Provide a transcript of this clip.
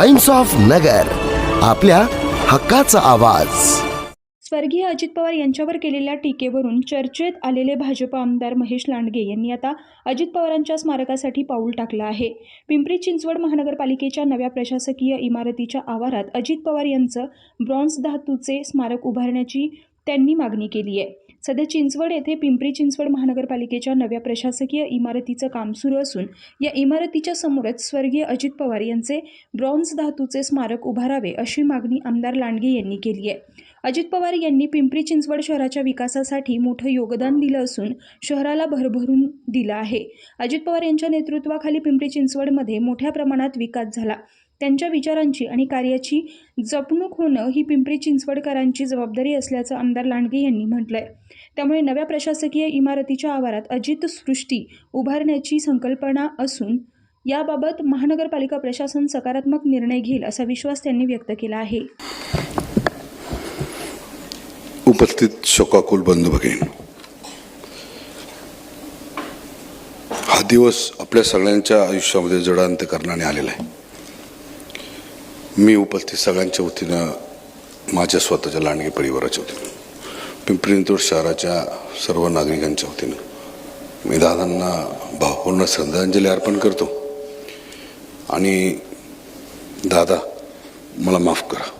Times of नगर आपल्या हक्काचा आवाज. स्वर्गीय अजित पवार यांच्यावर केलेल्या टीकेवरून चर्चेत आलेले भाजप आमदार महेश लांडगे यांनी आता अजित पवारांच्या स्मारकासाठी पाऊल टाकलं आहे. पिंपरी चिंचवड महानगरपालिकेच्या नव्या प्रशासकीय इमारतीच्या आवारात अजित पवार यांचं ब्रॉन्झ धातूचे स्मारक उभारण्याची त्यांनी मागणी केली आहे. सध्या चिंचवड येथे पिंपरी चिंचवड महानगरपालिकेच्या नव्या प्रशासकीय इमारतीचं काम सुरू असून या इमारतीच्या समोरच स्वर्गीय अजित पवार यांचे ब्रॉन्झ धातूचे स्मारक उभारावे अशी मागणी आमदार लांडगे यांनी केली आहे. अजित पवार यांनी पिंपरी चिंचवड शहराच्या विकासासाठी मोठं योगदान दिलं असून शहराला भरभरून दिलं आहे. अजित पवार यांच्या नेतृत्वाखाली पिंपरी चिंचवडमध्ये मोठ्या प्रमाणात विकास झाला. त्यांच्या विचारांची आणि कार्याची जपणूक होणं ही पिंपरी चिंचवडकरांची जबाबदारी असल्याचं आमदार लांडगे यांनी म्हटलंय. त्यामुळे नव्या प्रशासकीय इमारतीच्या आवारात अजित सृष्टी उभारण्याची संकल्पना असून याबाबत महानगरपालिका प्रशासन सकारात्मक निर्णय घेईल असा विश्वास त्यांनी व्यक्त केला आहे. उपस्थित शोकाकुल बंधू भगिनी. हा दिवस आपल्या सगळ्यांच्या आयुष्यामध्ये जडांत करण्याने आलेला आहे. मी उपस्थित सगळ्यांच्या वतीनं माझ्या स्वतःच्या लांडगे परिवाराच्या वतीनं पिंपरी शहराच्या सर्व नागरिकांच्या वतीनं मी दादांना भावपूर्ण श्रद्धांजली अर्पण करतो. आणि दादा मला माफ करा.